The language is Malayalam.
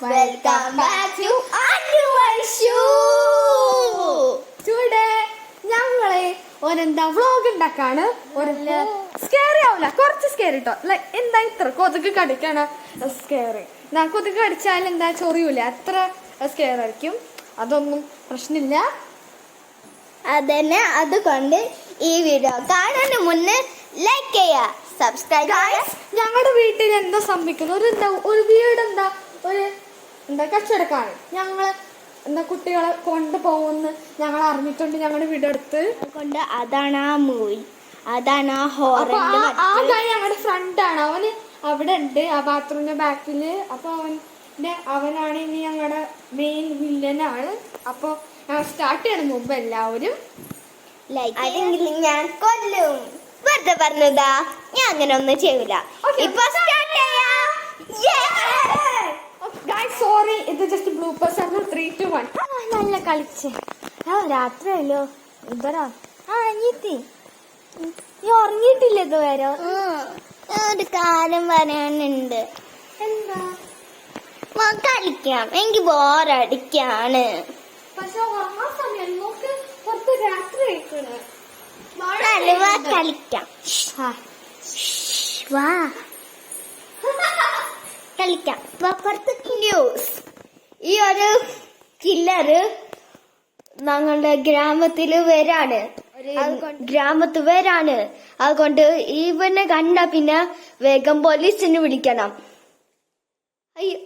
Welcome back to Annual today ഞങ്ങളെ ഒരെന്താ വ്ളോഗ് ഉണ്ടാക്കാണ്? ഒരു സ്കേറി ആവില്ല കുറച്ച് സ്കേറി കേട്ടോ ലൈക്ക് എന്താ ഇത്ര കൊതുക് കടിക്കാണ്? സ്കേറി ഞാൻ കൊതുക് കടിച്ചാൽ എന്താ ചൊറിയൂല. അത്ര സ്കെയർ ആയിരിക്കും. അതൊന്നും പ്രശ്നമില്ല. അതന്നെ അതുകൊണ്ട് ഈ വീഡിയോ കാണുന്ന മുന്നേ ലൈക്ക് ചെയ്യുക സബ്സ്ക്രൈബ് ഞങ്ങളുടെ വീട്ടിൽ എന്താ സംഭവിക്കുന്നത്? ഒരു എന്താ ഒരു വീട് എന്താ ഒരു എന്താ കച്ചവടക്കാരൻ ഞങ്ങൾ എന്താ കുട്ടികളെ കൊണ്ടുപോകുമെന്ന് ഞങ്ങൾ അറിഞ്ഞിട്ടുണ്ട് ഞങ്ങളുടെ വീടെടുത്ത്. കൊണ്ട് അതാണ് ആ മൂവി അതാണ് ആ അപ്പൊ ഹോററിന്റെ ആ- ആ guy ഞങ്ങളുടെ ഫ്രണ്ടാണ് അവന് അവിടെ ഉണ്ട് ആ ബാത്റൂമിന്റെ ബാക്കിൽ അപ്പൊ അവന്റെ അവനാണ് ഇനി ഞങ്ങളുടെ മെയിൻ വില്ലനാണ് അപ്പൊ ഞങ്ങൾ സ്റ്റാർട്ട് ചെയ്യണം മുമ്പ് എല്ലാവരും. ലൈക്ക് അല്ലെങ്കിൽ ഞാൻ കൊല്ലും. വെറുതെ പറഞ്ഞതാ. ഞാൻ അങ്ങനെ ഒന്നും ചെയ്യൂല. ഇപ്പൊ സ്റ്റാർട്ട് ജസ്റ്റ് ആണ് ത്രീ ടു വൺ നല്ല കളിച്ച്. ആ രാത്രിയല്ലോ. ഇതറോ ആ അനിയത്തി. നീ ഉറങ്ങിയിട്ടില്ല ഇതുവരെ? ഒരു കാര്യം പറയാനുണ്ട്. എന്താ? കളിക്കാം. എനിക്ക് ബോറടിക്കാണ് പക്ഷെ ഉറങ്ങാൻ സമയം. നോക്ക് പുറത്ത് രാത്രി കളിക്കാം. വാ. കളിക്കാം. വാ, പുറത്ത് ന്യൂസ് ഈ ഒരു കില്ലറ് ഞങ്ങളുടെ ഗ്രാമത്തിൽ വരാണ്. ഗ്രാമത്ത് വരാണ്. അതുകൊണ്ട് ഇവനെ കണ്ട പിന്നെ വേഗം പോലീസിന് വിളിക്കണം. അയ്യോ.